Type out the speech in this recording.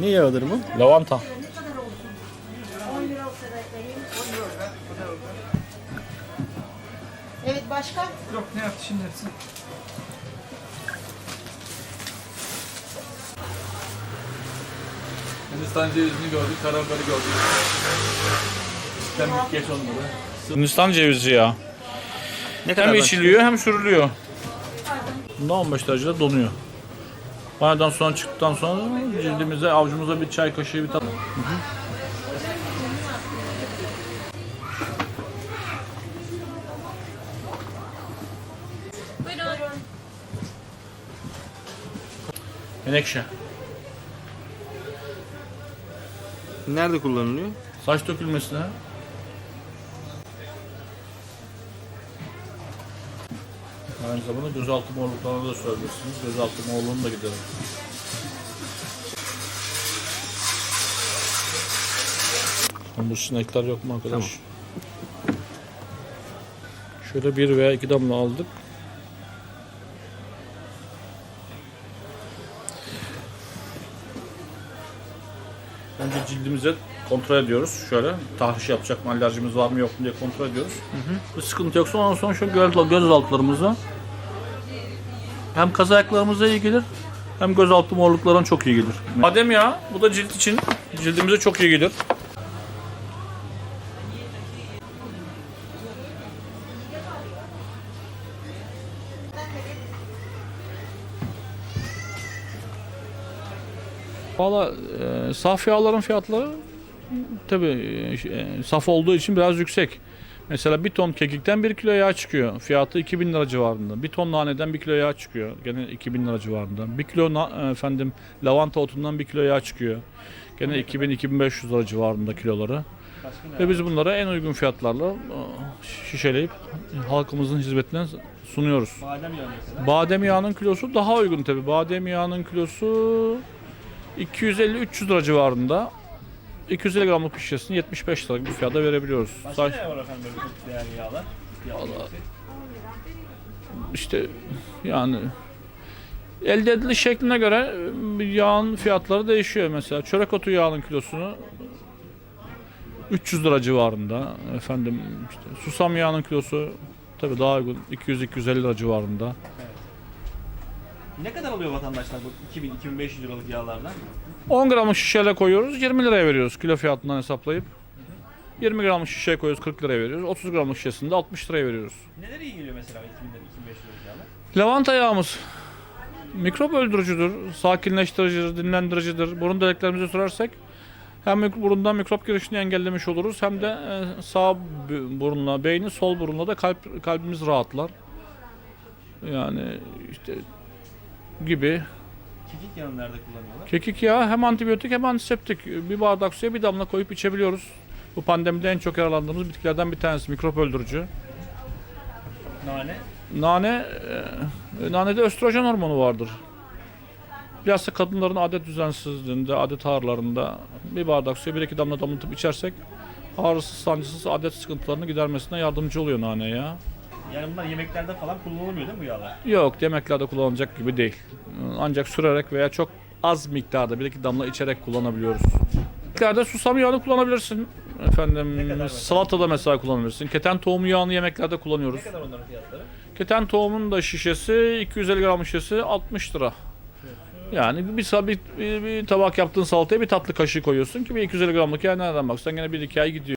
Ne yağıdır bu? Lavanta. 10 lira olsa da vereyim. Evet başka? Yok ne yaptı şimdi hepsi? Hindistan cevizini gördük, karabiberi gördük. Sistemlik geç onları. Hindistan cevizi ya. Ne Hem kadar içiliyor hem sürülüyor. Bunda 15 derecede donuyor. Banyodan sonra çıktıktan sonra cildimize, avucumuza bir çay kaşığı bir tat. Menekşe. Nerede kullanılıyor? Saç dökülmesine. Aynı zamanda gözaltı morluklarına da söylersiniz. Gözaltı morluğunu da giderir. Bu sinekler yok mu arkadaş? Şöyle bir veya iki damla aldık. Önce cildimize kontrol ediyoruz. Şöyle tahriş yapacak mı, alerjimiz var mı yok mu diye kontrol ediyoruz. Bir sıkıntı yoksa ondan sonra şu göz, göz altlarımıza hem kaz ayaklarımıza iyi gelir hem gözaltı morluklarına çok iyi gelir. Badem yağı bu da cilt için cildimize çok iyi gelir. Valla e, saf yağların fiyatları tabi saf olduğu için biraz yüksek. Mesela bir ton kekikten 1 kilo yağ çıkıyor. Fiyatı 2000 lira civarında. Bir ton naneden 1 kilo yağ çıkıyor. Gene 2000 lira civarında. 1 kilo na- efendim lavanta otundan 1 kilo yağ çıkıyor. Gene 2000-2500 lira civarında kiloları. Ve biz bunları en uygun fiyatlarla e, şişeleyip halkımızın hizmetine sunuyoruz. Badem yağı mesela. Badem yağının kilosu daha uygun tabi. Badem yağının kilosu 250-300 lira civarında. 250 gramlık bir şişesini 75 lira bir fiyata verebiliyoruz. Başka Sadece ne var efendim böyle çok değerli yağlar? Yağlar. işte yani elde ediliş şekline göre yağın fiyatları değişiyor mesela. Çörek otu yağının kilosunu 300 lira civarında. Efendim işte susam yağının kilosu tabi daha uygun 200-250 lira civarında. Ne kadar alıyor vatandaşlar bu 2000-2500 liralık yağlardan? 10 gramlık şişeyle koyuyoruz 20 liraya veriyoruz kilo fiyatından hesaplayıp. 20 gramlık şişeye koyuyoruz 40 liraya veriyoruz. 30 gramlık şişesinde 60 liraya veriyoruz. Neler iyi geliyor mesela 2000'den 2500 liralık yağlar? Lavanta yağımız mikrop öldürücüdür, sakinleştiricidir, dinlendiricidir. Burun deliklerimizi sürersek hem burundan mikrop girişini engellemiş oluruz hem de e, sağ burunla, beyni sol burunla da kalp kalbimiz rahatlar. Yani işte gibi. Kekik yağını nerede kullanıyorlar? Kekik yağı hem antibiyotik hem antiseptik. Bir bardak suya bir damla koyup içebiliyoruz. Bu pandemide en çok yaralandığımız bitkilerden bir tanesi mikrop öldürücü. Nane. Nane, e, nanede östrojen hormonu vardır. Bilhassa kadınların adet düzensizliğinde, adet ağrılarında bir bardak suya bir iki damla damlatıp içersek ağrısız, sancısız adet sıkıntılarını gidermesine yardımcı oluyor nane ya. Yani bunlar yemeklerde falan kullanılmıyor değil mi bu yağlar? Yok, yemeklerde kullanılacak gibi değil. Ancak sürerek veya çok az miktarda bir iki damla içerek kullanabiliyoruz. Yemeklerde susam yağını kullanabilirsin. Efendim salatada mesela kullanabilirsin. Keten tohumu yağını yemeklerde kullanıyoruz. Ne kadar onların fiyatları? Keten tohumun da şişesi 250 gram şişesi 60 lira. Yani bir, bir, bir, bir tabak yaptığın salataya bir tatlı kaşığı koyuyorsun ki bir 250 gramlık yani nereden baksan gene bir iki ay gidiyor.